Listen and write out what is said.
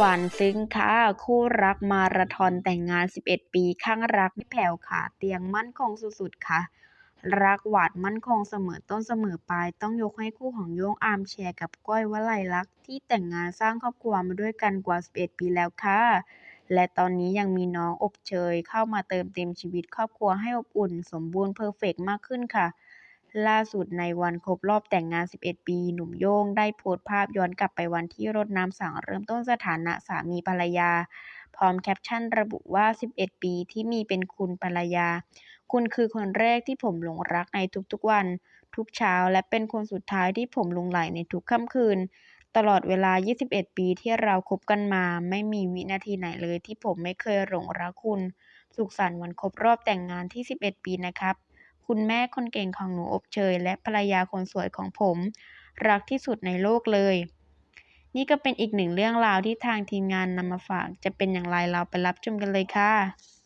หวานซึ้งค่ะ คู่รักมาราธอนแต่งงาน 11 ปีข้างรักไม่แผ่วค่ะ เตียงมั่นคงสุดๆค่ะ รักหวานมั่นคงเสมอต้นเสมอปลาย ต้องยกให้คู่ของโยงอาร์มแชร์กับก้อยวลัยลักษณ์ที่แต่งงานสร้างครอบครัวมาด้วยกันกว่า 11 ปีแล้วค่ะ และตอนนี้ยังมีน้องอบเชยเข้ามาเติมเต็มชีวิตครอบครัวให้อบอุ่น สมบูรณ์เพอร์เฟกต์มากขึ้นค่ะ ล่าสุดในวันครบรอบแต่งงาน 11 ปี หนุ่มโย่งได้โพสต์ภาพย้อนกลับไปวันที่รดน้ำสังเริ่มต้นสถานะสามีภรรยา พร้อมแคปชั่นระบุว่า 11 ปีที่มีเป็นคุณภรรยา คุณคือคนแรกที่ผมหลงรักในทุกๆวัน ทุกเช้า และเป็นคนสุดท้ายที่ผมหลงใหลในทุกค่ำคืน ตลอดเวลา 21 ปีที่เราคบกันมา ไม่มีวินาทีไหนเลยที่ผมไม่เคยหลงรักคุณ สุขสันต์วันครบรอบแต่งงานที่ 11 ปีนะครับ คุณแม่คนเก่งของหนูอบเชย และภรรยาคนสวยของผม รักที่สุดในโลกเลย นี่ก็เป็นอีกหนึ่งเรื่องราวที่ทางทีมงานนำมาฝาก จะเป็นอย่างไรเราไปรับชมกันเลยค่ะ